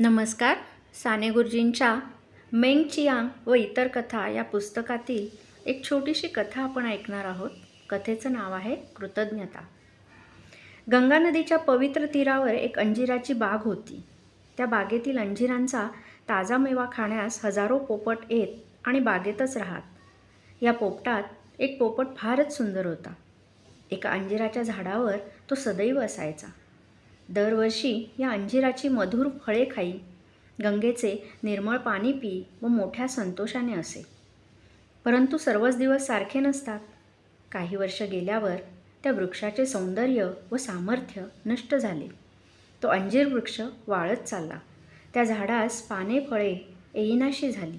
नमस्कार. साने गुरुजींच्या मेंग चियांग व इतर कथा या पुस्तकातील एक छोटीशी कथा आपण ऐकणार आहोत. कथेचं नाव आहे कृतज्ञता. गंगा नदीच्या पवित्र तीरावर एक अंजिराची बाग होती. त्या बागेतील अंजिरांचा ताजा मेवा खाण्यास हजारो पोपट येत आणि बागेतच राहत. या पोपटात एक पोपट फारच सुंदर होता. एका अंजिराच्या झाडावर तो सदैव असायचा. दरवर्षी या अंजिराची मधुर फळे खाई गंगेचे निर्मळ पाणी पी व मोठ्या संतोषाने असे. परंतु सर्वच दिवस सारखे नसतात. काही वर्ष गेल्यावर त्या वृक्षाचे सौंदर्य व सामर्थ्य नष्ट झाले. तो अंजीर वृक्ष वाळत चालला. त्या झाडास पाने फळे येईनाशी झाली.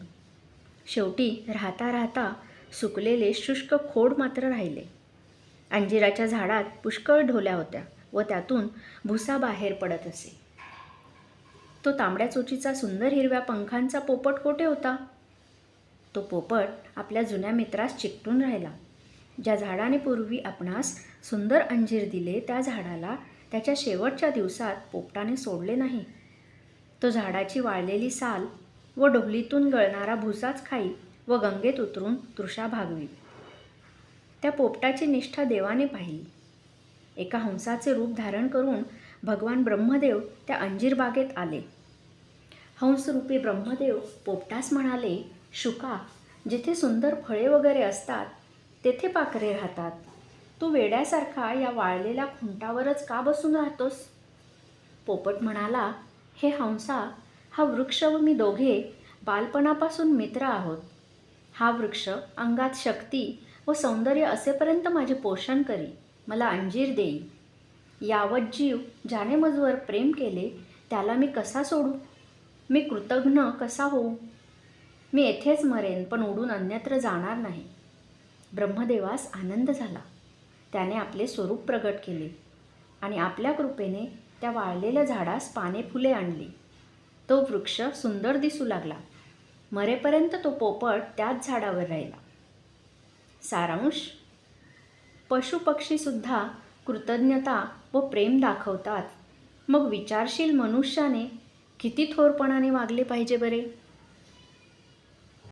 शेवटी राहता राहता सुकलेले शुष्क खोड मात्र राहिले. अंजिराच्या झाडात पुष्कळ ढोल्या होत्या. व त्यातून भुसा बाहेर पडत असे. तो तांबड्या चोचीचा सुंदर हिरव्या पंखांचा पोपट कोठे होता? तो पोपट आपल्या जुन्या मित्रास चिकटून राहिला. ज्या झाडाने पूर्वी आपणास सुंदर अंजीर दिले त्या झाडाला त्याच्या शेवटच्या दिवसात पोपटाने सोडले नाही. तो झाडाची वाळलेली साल व डोहलीतून गळणारा भुसाच खाई व गंगेत उतरून तृषा भागवी त्या पोपटाची निष्ठा देवाने पाहिली. एका हंसाचे रूप धारण करून भगवान ब्रह्मदेव त्या अंजीर बागेत आले. हंसरूपी ब्रह्मदेव पोपटास म्हणाले शुका जिथे सुंदर फळे वगैरे असतात तेथे पाखरे राहतात. तू वेड्यासारखा या वाळलेल्या खुंटावरच का बसून राहतोस? पोपट म्हणाला हे हंसा हा वृक्ष व मी दोघे बालपणापासून मित्र आहोत. हा वृक्ष अंगात शक्ती व सौंदर्य असेपर्यंत माझे पोषण करी. मला अंजीर देई. यावत जीव ज्याने मजवर प्रेम केले त्याला मी कसा सोडू? मी कृतघ्न कसा होऊ? मी येथेच मरेन पण उडून अन्यत्र जाणार नाही. ब्रह्मदेवास आनंद झाला. त्याने आपले स्वरूप प्रगट केले आणि आपल्या कृपेने त्या वाळलेल्या झाडास पाने फुले आणली. तो वृक्ष सुंदर दिसू लागला. मरेपर्यंत तो पोपट त्याच झाडावर राहिला. सारांश पशुपक्षीसुद्धा कृतज्ञता व प्रेम दाखवतात. मग विचारशील मनुष्याने किती थोरपणाने वागले पाहिजे बरे?